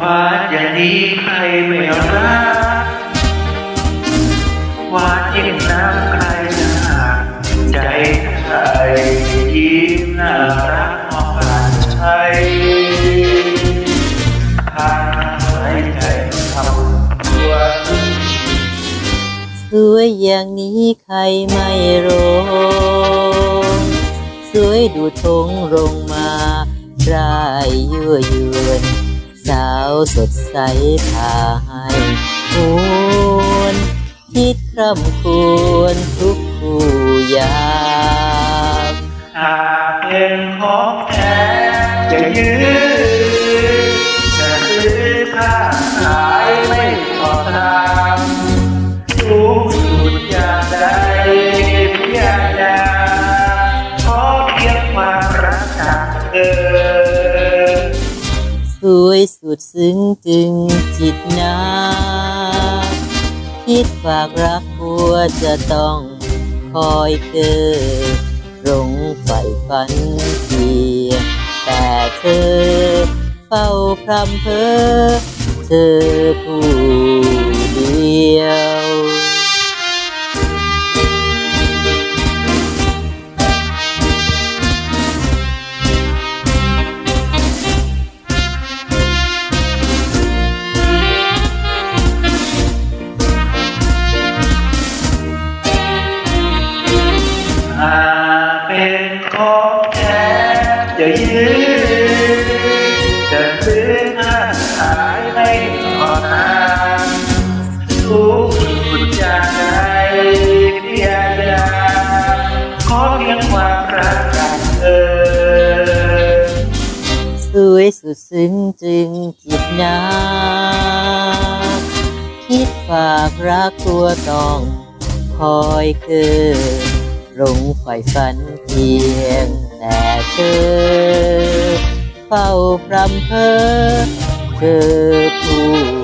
วาดอย่างนี้ใครไม่รักวาดยิ่งน้ำใครจะหักใจใครยิ้มน่ารักมองผ่านใจทางใครใจทำตัวสวยอย่างนี้ใครไม่รู้สวยดูทงลงมา รายยั่วยวน สาวสดใสพาให้หวนคิดคร่ำควรทุกคู่ยามหากเป็นของแท้จะยืนจะซื้อค่าขายไม่ขอตามรู้สุดอยากได้เพียงอยาขอเพียงความรักจากเธอ สวยสุดซึ้งจึงจิตนาคิดฝากรักบัวจะต้องคอยเกิดรงใฝ่ฝันเพียแต่เธอเฝ้าพรำเพอเธอผู้ จะยืนจะซื้อหน้าขายไม่ขอทานทุกสุดจากใจเพียงยากขอเพียงความรักจากเธอสวยสุดซึ้งจึงจิตนาคิดฝากรักตัวต้องคอยเกิดหลงฝ่ฝันเพียงแต่ เกิเฝ้าพรำเธอเธอผู้